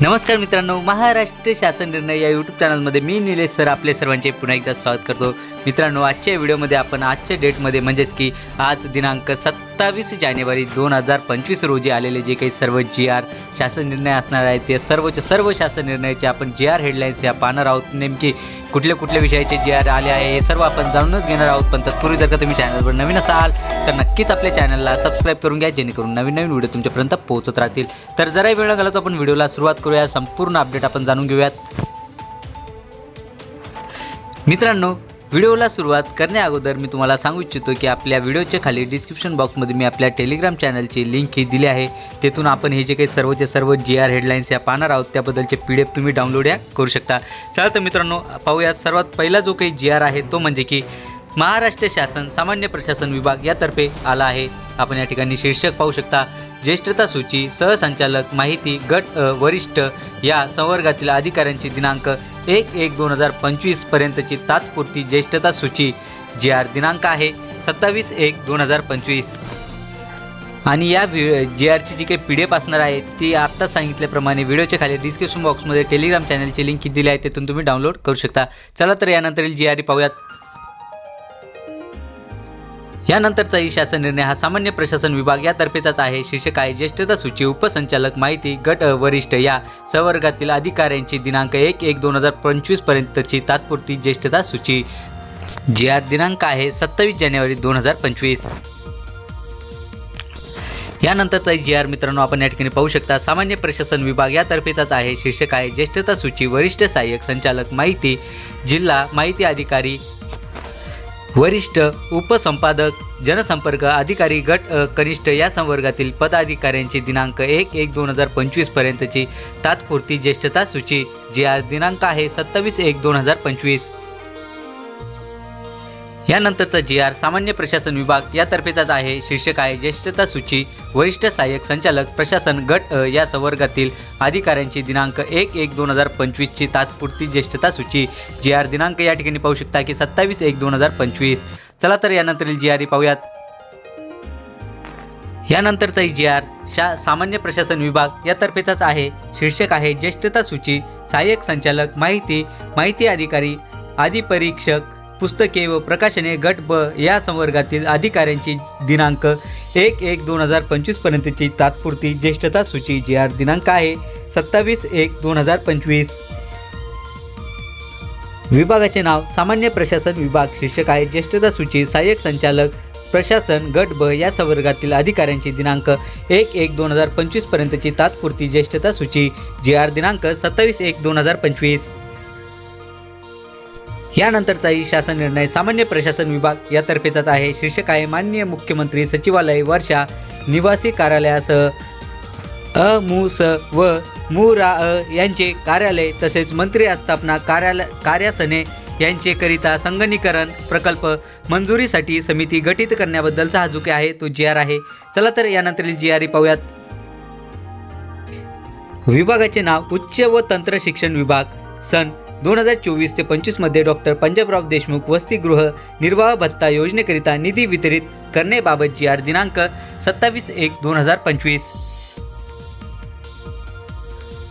नमस्कार मित्रांनो महाराष्ट्र शासन निर्णय या यूट्यूब चॅनलमध्ये मी निलेश सर आपले सर्वांचे पुन्हा एकदा स्वागत करतो. मित्रांनो आजच्या व्हिडिओमध्ये आपण आजच्या डेटमध्ये म्हणजेच की आज दिनांक सत्तावीस जानेवारी दोन हजार पंचवीस रोजी आलेले जे काही सर्व जी आर शासन निर्णय असणार आहेत ते सर्वच्या सर्व शासन निर्णयाचे आपण जी आर हेडलाईन्स या पाहणार आहोत. नेमकी कुठल्या कुठल्या विषयाचे जी आर आले आहे हे सर्व आपण जाणूनच घेणार आहोत. पण तत्पूर्वी जर का तुम्ही चॅनलवर नवीन असाल तर नक्कीच आपल्या चॅनलला सबस्क्राईब करून घ्या जेणेकरून नवीन नवीन व्हिडिओ तुमच्यापर्यंत पोहोचत राहतील. तर जराही वेळ घालतो आपण व्हिडिओला सुरुवात करूया. संपूर्ण अपडेट आपण जाणून घेऊयात. मित्रांनो व्हिडिओला सुरुवात करण्या अगोदर मी तुम्हाला सांगू इच्छितो की आपल्या व्हिडिओच्या खाली डिस्क्रिप्शन बॉक्समध्ये मी आपल्या टेलिग्राम चॅनलची लिंक ही दिली आहे. तेथून आपण हे जे काही सर्वचे सर्व जी आर हेडलाईन्स या पाहणार आहोत त्याबद्दलचे पी डी एफ तुम्ही डाउनलोड या करू शकता. चला तर मित्रांनो पाहूयात. सर्वात पहिला जो काही जी आर आहे तो म्हणजे की महाराष्ट्र शासन सामान्य प्रशासन विभाग यातर्फे आला आहे. आपण या ठिकाणी शीर्षक पाहू शकता. ज्येष्ठता सूची सहसंचालक माहिती गट अ, वरिष्ठ या संवर्गातील अधिकाऱ्यांची दिनांक एक एक दोन हजार पंचवीसपर्यंतची तात्पुरती ज्येष्ठता सूची जी आर दिनांक आहे सत्तावीस एक दोन हजार पंचवीस. आणि या व्हि जी आरची जी काही पी डी एफ असणार आहे ती आत्ता सांगितल्याप्रमाणे व्हिडिओच्या खाली डिस्क्रिप्शन बॉक्समध्ये टेलिग्राम चॅनलची लिंक दिली आहे तिथून तुम्ही डाउनलोड करू शकता. चला तर यानंतरील जी आर पाहूयात. यानंतरचा ई शासन निर्णय हा सामान्य प्रशासन विभाग यातर्फेचाच आहे. शीर्षक आहे ज्येष्ठता सूची उपसंचालक माहिती गट वरिष्ठ या संवर्गातील अधिकाऱ्यांची दिनांक एक एक दोन हजार पंचवीसपर्यंतची तात्पुरती ज्येष्ठता सूची. जी आर दिनांक आहे सत्तावीस जानेवारी दोन हजार पंचवीस. यानंतरचा जी आर मित्रांनो आपण या ठिकाणी पाहू शकता सामान्य प्रशासन विभाग यातर्फेचाच आहे. शीर्षक आहे ज्येष्ठता सूची वरिष्ठ सहाय्यक संचालक माहिती जिल्हा माहिती अधिकारी वरिष्ठ उपसंपादक जनसंपर्क अधिकारी गट अ, कनिष्ठ या संवर्गातील पदाधिकाऱ्यांची दिनांक एक एक दोन हजार पंचवीसपर्यंतची तात्पुरती ज्येष्ठता सूची जी आज दिनांक आहे सत्तावीस एक दोन हजार पंचवीस. यानंतरचा जी आर सामान्य प्रशासन विभाग यातर्फेचाच आहे. शीर्षक आहे ज्येष्ठता सूची वरिष्ठ सहाय्यक संचालक प्रशासन गट अ या संवर्गातील अधिकाऱ्यांची दिनांक एक एक दोन हजार पंचवीसची तात्पुरती ज्येष्ठता सूची. जी आर दिनांक या ठिकाणी पाहू शकता की सत्तावीस एक दोन हजार पंचवीस. चला तर यानंतरील जी आर पाहूयात. यानंतरचा जी आर शा सामान्य प्रशासन विभाग यातर्फेचाच आहे. शीर्षक आहे ज्येष्ठता सूची सहाय्यक संचालक माहिती माहिती अधिकारी अधिपरीक्षक पुस्तके व प्रकाशने गट ब या संवर्गातील अधिकाऱ्यांची दिनांक एक एक दोन हजार पंचवीसपर्यंतची तात्पुरती ज्येष्ठता सूची जी आर दिनांक आहे सत्तावीस एक दोन हजार पंचवीस. विभागाचे नाव सामान्य प्रशासन विभाग शीर्षक आहे ज्येष्ठता सूची सहाय्यक संचालक प्रशासन गट ब या संवर्गातील अधिकाऱ्यांची दिनांक एक एक दोन हजार पंचवीसपर्यंतची तात्पुरती ज्येष्ठता सूची जी आर दिनांक सत्तावीस एक दोन हजार पंचवीस. यानंतरचाही शासन निर्णय सामान्य प्रशासन विभाग यातर्फेचाच आहे. शीर्षक आहे माननीय मुख्यमंत्री सचिवालय वर्षा निवासी कार्यालयासह अ मु स व मु रा अ यांचे कार्यालय तसेच मंत्री आस्थापना कार्यालय कार्यासने यांचेकरिता संगणीकरण प्रकल्प मंजुरीसाठी समिती गठीत करण्याबद्दलचा हा जो आहे तो जी आर आहे. चला तर यानंतरील जी आर पाहूयात. विभागाचे नाव उच्च व तंत्र शिक्षण विभाग सन दोन हजार चोवीस ते पंचवीसमध्ये डॉक्टर पंजाबराव देशमुख वसतिगृह निर्वाह भत्ता योजनेकरिता निधी वितरित करण्याबाबत जी आर दिनांक सत्तावीस एक दोन हजार पंचवीस.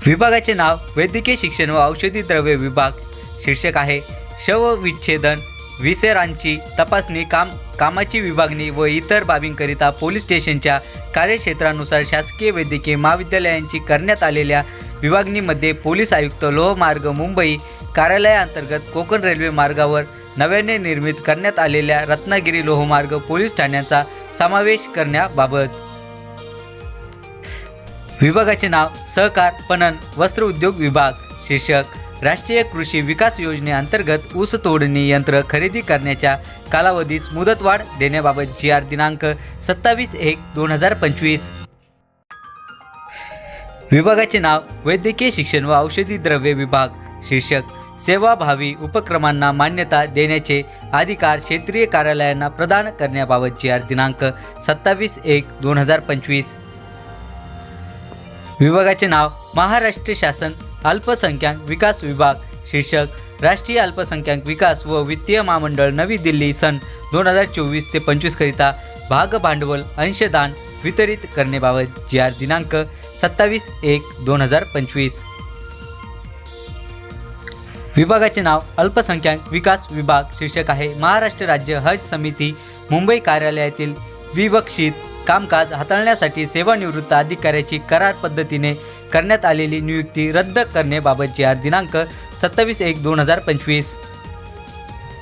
विभागाचे नाव वैद्यकीय शिक्षण व औषधी द्रव्य विभाग शीर्षक आहे शवविच्छेदन विसेरांची तपासणी काम कामाची विभागणी व इतर बाबींकरिता पोलीस स्टेशनच्या कार्यक्षेत्रानुसार शासकीय वैद्यकीय महाविद्यालयांची करण्यात आलेल्या विभागणीमध्ये पोलीस आयुक्त लोहमार्ग मुंबई कार्यालयाअंतर्गत कोकण रेल्वे मार्गावर नव्याने निर्मित करण्यात आलेल्या रत्नागिरी लोहमार्ग पोलीस ठाण्याचा समावेश करण्याबाबत. विभागाचे नाव सहकार पणन वस्त्र उद्योग विभाग शीर्षक राष्ट्रीय कृषी विकास योजनेअंतर्गत ऊस तोडणी यंत्र खरेदी करण्याच्या कालावधीस मुदतवाढ देण्याबाबत जी आर दिनांक सत्तावीस एक दोन हजार पंचवीस. विभागाचे नाव वैद्यकीय शिक्षण व औषधी द्रव्य विभाग शीर्षक सेवाभावी उपक्रमांना मान्यता देण्याचे अधिकार क्षेत्रीय कार्यालयांना प्रदान करण्याबाबत जी आर दिनांक सत्तावीस एक दोन हजार पंचवीस. विभागाचे नाव महाराष्ट्र शासन अल्पसंख्याक विकास विभाग शीर्षक राष्ट्रीय अल्पसंख्याक विकास व वित्तीय महामंडळ नवी दिल्ली सन दोन हजार चोवीस ते पंचवीसकरिता भाग भांडवल अंशदान वितरित करण्याबाबत जी आर दिनांक सत्तावीस एक दोन हजार पंचवीस. विभागाचे नाव अल्पसंख्याक विकास विभाग शीर्षक आहे. महाराष्ट्र राज्य हज समिती मुंबई कार्यालयातील विवक्षित कामकाज हाताळण्यासाठी सेवानिवृत्त अधिकाऱ्याची करार पद्धतीने करण्यात आलेली नियुक्ती रद्द करण्याबाबतची आर दिनांक सत्तावीस एक दोन हजार पंचवीस.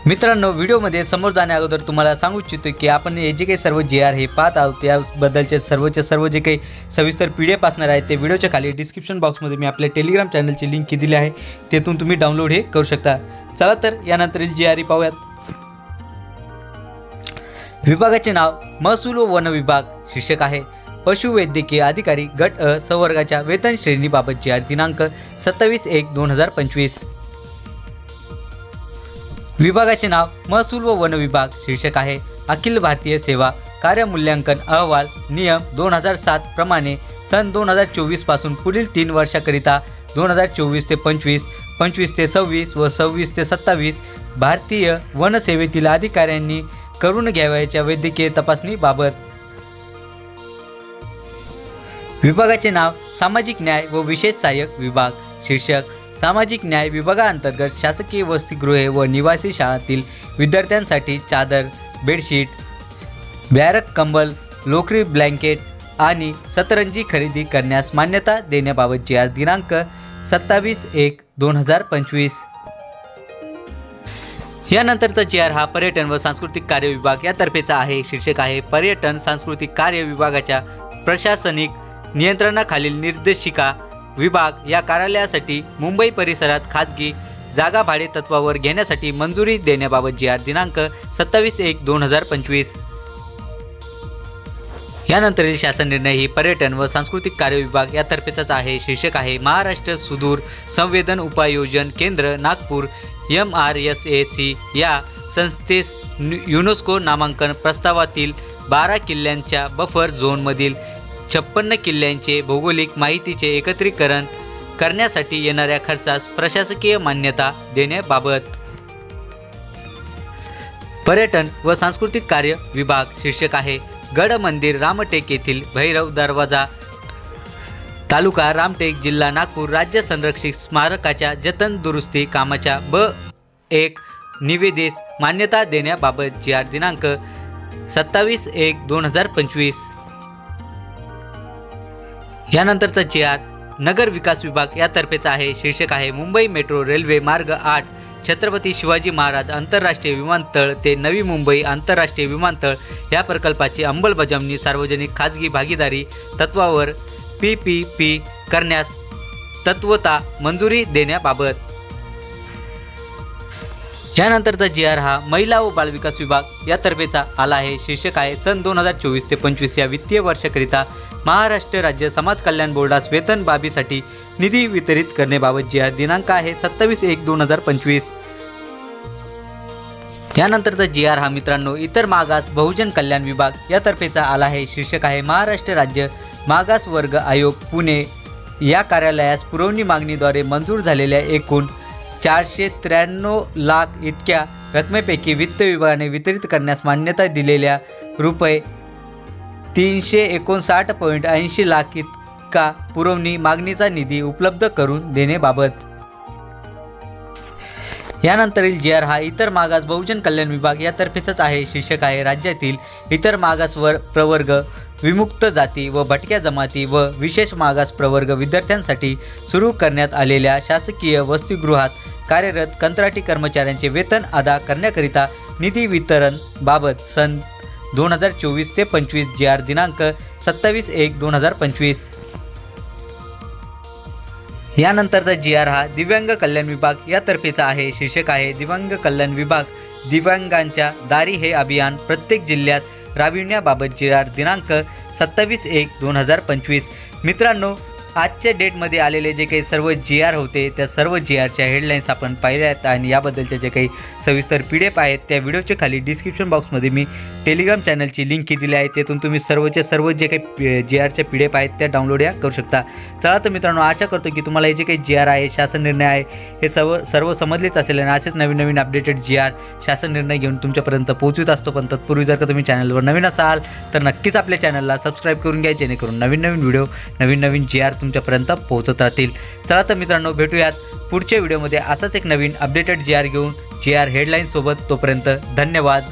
मित्रांनो व्हिडिओमध्ये समोर जाण्या अगोदर तुम्हाला सांगू इच्छितो की आपण हे जे काही सर्व जे आर हे पाहत आहोत याबद्दलचे सर्वचे सर्व जे काही सविस्तर पी डी एफ असणार आहे ते व्हिडिओच्या खाली डिस्क्रिप्शन बॉक्समध्ये मी आपल्या टेलिग्राम चॅनलची लिंक दिली आहे. तेथून तुम्ही डाउनलोड हे करू शकता. चला तर यानंतरील जे आर ई पाहूयात. विभागाचे नाव महसूल व वन विभाग शीर्षक आहे. पशुवैद्यकीय अधिकारी गट अ संवर्गाच्या वेतन श्रेणीबाबतची आर दिनांक सत्तावीस एक दोन हजार पंचवीस. विभागाचे नाव महसूल व वन विभाग शीर्षक आहे. अखिल भारतीय सेवा कार्यमूल्यांकन अहवाल नियम दोन हजार सात प्रमाणे सन दोन हजार चोवीसपासून पुढील तीन वर्षाकरिता दोन हजार चोवीस ते पंचवीस पंचवीस ते सव्वीस व सव्वीस ते सत्तावीस भारतीय वनसेवेतील अधिकाऱ्यांनी करून घ्यावयाच्या वैद्यकीय तपासणीबाबत विभागाचे नाव सामाजिक न्याय व विशेष सहाय्यक विभाग शीर्षक. सामाजिक न्याय विभागाअंतर्गत शासकीय वसतिगृहे व निवासी शाळातील विद्यार्थ्यांसाठी चादर बेडशीट बॅरक कंबल लोकरी ब्लँकेट आणि सतरंजी खरेदी करण्यास मान्यता देण्याबाबतची आज दिनांक सत्तावीस एक दोन हजार पंचवीस. यानंतरचा चेअर आर हा पर्यटन व सांस्कृतिक कार्य विभाग यातर्फेचा आहे. शीर्षक आहे पर्यटन सांस्कृतिक कार्य विभागाच्या प्रशासनिक नियंत्रणाखालील निर्देशिका विभाग या कार्यालयासाठी मुंबई परिसरात खाजगी जागा भाडे तत्वावर घेण्यासाठी मंजुरी देण्याबाबत जी आर दिनांक सत्तावीस एक दोन हजार पंचवीस. यानंतरील शासन निर्णय ही पर्यटन व सांस्कृतिक कार्य विभाग यातर्फेचाच आहे. शीर्षक आहे महाराष्ट्र सुदूर संवेदन उपायोजन केंद्र Nagpur M R S A C या संस्थेस युनेस्को नामांकन प्रस्तावातील बारा किल्ल्यांच्या बफर झोनमधील छप्पन्न किल्ल्यांचे भौगोलिक माहितीचे एकत्रीकरण करण्यासाठी येणाऱ्या खर्चास प्रशासकीय मान्यता देण्याबाबत. पर्यटन व सांस्कृतिक कार्य विभाग शीर्षक आहे गड मंदिर रामटेक येथील भैरव दरवाजा. तालुका रामटेक जिल्हा नागपूर राज्य संरक्षित स्मारकाच्या जतन दुरुस्ती कामाच्या ब एक निवेदेस मान्यता देण्याबाबत जी आर दिनांक सत्तावीस एक दोन हजार पंचवीस. यानंतरचा जी आर नगर विकास विभाग यातर्फेचा आहे शीर्षक आहे मुंबई मेट्रो रेल्वे मार्ग आठ छत्रपती शिवाजी महाराज आंतरराष्ट्रीय विमानतळ ते नवी मुंबई आंतरराष्ट्रीय विमानतळ या प्रकल्पाची अंमलबजावणी सार्वजनिक खाजगी भागीदारी तत्वावर पी पी पी करण्यास तत्वता मंजुरी देण्याबाबत. यानंतरचा जी आर हा महिला व बालविकास विभाग यातर्फेचा आला आहे शीर्षक आहे सन दोन हजार चोवीस ते पंचवीस या वित्तीय वर्षाकरिता महाराष्ट्र राज्य समाज कल्याण बोर्डास वेतन बाबीसाठी निधी वितरित करण्याबाबत जी आर दिनांक आहे सत्तावीस एक दोन हजार पंचवीस. यानंतरचा जी आर हा मित्रांनो इतर मागास बहुजन कल्याण विभाग यातर्फेचा आला आहे. शीर्षक आहे महाराष्ट्र राज्य मागास वर्ग आयोग पुणे. या कार्यालयास पुरवणी मागणीद्वारे मंजूर झालेल्या एकूण चारशे त्र्याण्णव लाख इतक्या रकमेपैकी वित्त विभागाने वितरित करण्यास मान्यता दिलेल्या रुपये तीनशे एकोणसाठ पॉईंट ऐंशी लाख इतका पुरवणी मागणीचा निधी उपलब्ध करून देण्याबाबत. यानंतरील जे आर हा इतर मागास बहुजन कल्याण विभाग यातर्फेच आहे. शीर्षक आहे राज्यातील इतर मागास वर प्रवर्ग विमुक्त जाती व भटक्या जमाती व विशेष मागास प्रवर्ग विद्यार्थ्यांसाठी सुरू करण्यात आलेल्या शासकीय वसतिगृहात कार्यरत कंत्राटी कर्मचाऱ्यांचे वेतन अदा करण्याकरिता निधी वितरण बाबत सन दोन हजार चोवीस ते पंचवीस जी आर दिनांक सत्तावीस एक दोन हजार पंचवीस. यानंतरचा जी आर हा दिव्यांग कल्याण विभाग यातर्फेचा आहे शीर्षक आहे दिव्यांग कल्याण विभाग दिव्यांगांच्या दारी हे अभियान प्रत्येक जिल्ह्यात राबविण्याबाबत जी आर दिनांक सत्तावीस एक दोन हजार पंचवीस. मित्रांनो आजच्या डेटमध्ये आलेले जे काही सर्व जी आर होते त्या सर्व जी आरच्या हेडलाईन्स आपण पाहिल्या आहेत आणि याबद्दलच्या जे काही सविस्तर पी डी एफ आहेत त्या व्हिडिओच्या खाली डिस्क्रिप्शन बॉक्समध्ये मी टेलिग्राम चॅनलची लिंक दिली आहे. तेथून तुम्ही सर्वच्या सर्व जे काही जी आरच्या पी डी एफ आहेत त्या डाउनलोड या करू शकता. चला तर मित्रांनो आशा करतो की तुम्हाला हे जे काही जी आर आहे शासन निर्णय आहे हे सर्व सर्व समजलेच असेल आणि असेच नवीन नवीन अपडेटेड जी आर शासन निर्णय घेऊन तुमच्यापर्यंत पोहोचवीत असतो. पण तत्पूर्वी जर का तुम्ही चॅनलवर नवीन असाल तर नक्कीच आपल्या चॅनलला सबस्क्राईब करून घ्या जेणेकरून नवीन नवीन व्हिडिओ नवीन नवीन जी आर तुमच्यापर्यंत पोहोचत राहतील. चला तर मित्रांनो भेटूयात पुढच्या व्हिडिओमध्ये. असाच एक नवीन अपडेटेड जी आर घेऊन. जी आर हेडलाईन्ससोबत तोपर्यंत धन्यवाद.